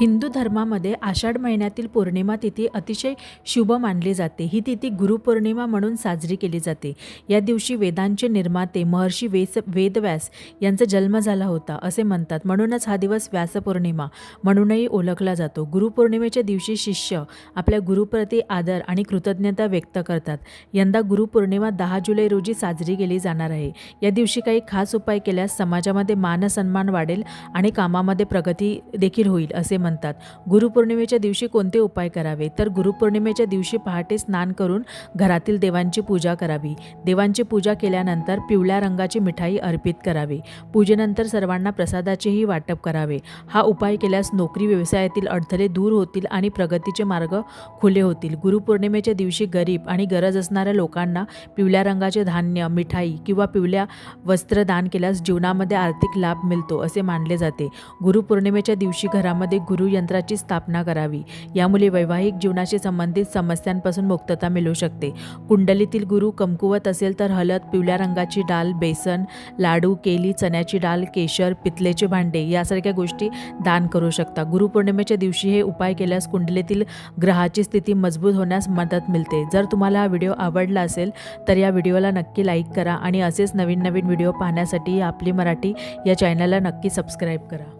हिंदू धर्मामध्ये आषाढ महिन्यातील पौर्णिमा तिथी अतिशय शुभ मानली जाते. ही तिथी गुरुपौर्णिमा म्हणून साजरी केली जाते. या दिवशी वेदांचे निर्माते महर्षी वेस वेदव्यास यांचा जन्म झाला होता असे म्हणतात. म्हणूनच हा दिवस व्यासपौर्णिमा म्हणूनही ओळखला जातो. गुरुपौर्णिमेच्या दिवशी शिष्य आपल्या गुरुप्रती आदर आणि कृतज्ञता व्यक्त करतात. यंदा गुरुपौर्णिमा दहा जुलै रोजी साजरी केली जाणार आहे. या दिवशी काही खास उपाय केल्यास समाजामध्ये मानसन्मान वाढेल आणि कामामध्ये प्रगती देखील होईल असे म्हणतात. गुरुपौर्णिमेच्या दिवशी कोणते उपाय करावे? तर गुरुपौर्णिमेच्या दिवशी पहाटे स्नान करून घरातील देवांची पूजा करावी. देवांची पूजा केल्यानंतर पिवळ्या रंगाची मिठाई अर्पित करावी. पूजेनंतर सर्वांना प्रसादाचेही वाटप करावे. हा उपाय केल्यास नोकरी व्यवसायातील अडथळे दूर होतील आणि प्रगतीचे मार्ग खुले होतील. गुरुपौर्णिमेच्या दिवशी गरीब आणि गरज असणाऱ्या लोकांना पिवळ्या रंगाचे धान्य मिठाई किंवा पिवळ्या वस्त्र दान केल्यास जीवनामध्ये आर्थिक लाभ मिळतो असे मानले जाते. गुरुपौर्णिमेच्या दिवशी घरामध्ये गुरुयंत्राची स्थापना करावी. यामुळे वैवाहिक जीवनाशी संबंधित समस्यांपासून मुक्तता मिळू शकते. कुंडलीतील गुरु कमकुवत असेल तर हलद पिवळ्या रंगाची डाल बेसन लाडू केली चण्याची डाल केशर पितलेचे भांडे यासारख्या गोष्टी दान करू शकता. गुरुपौर्णिमेच्या दिवशी हे उपाय केल्यास कुंडलीतील ग्रहाची स्थिती मजबूत होण्यास मदत मिळते. जर तुम्हाला हा व्हिडिओ आवडला असेल तर या व्हिडिओला नक्की लाईक करा आणि असेच नवीन नवीन व्हिडिओ पाहण्यासाठी आपली मराठी या चॅनलला नक्की सबस्क्राईब करा.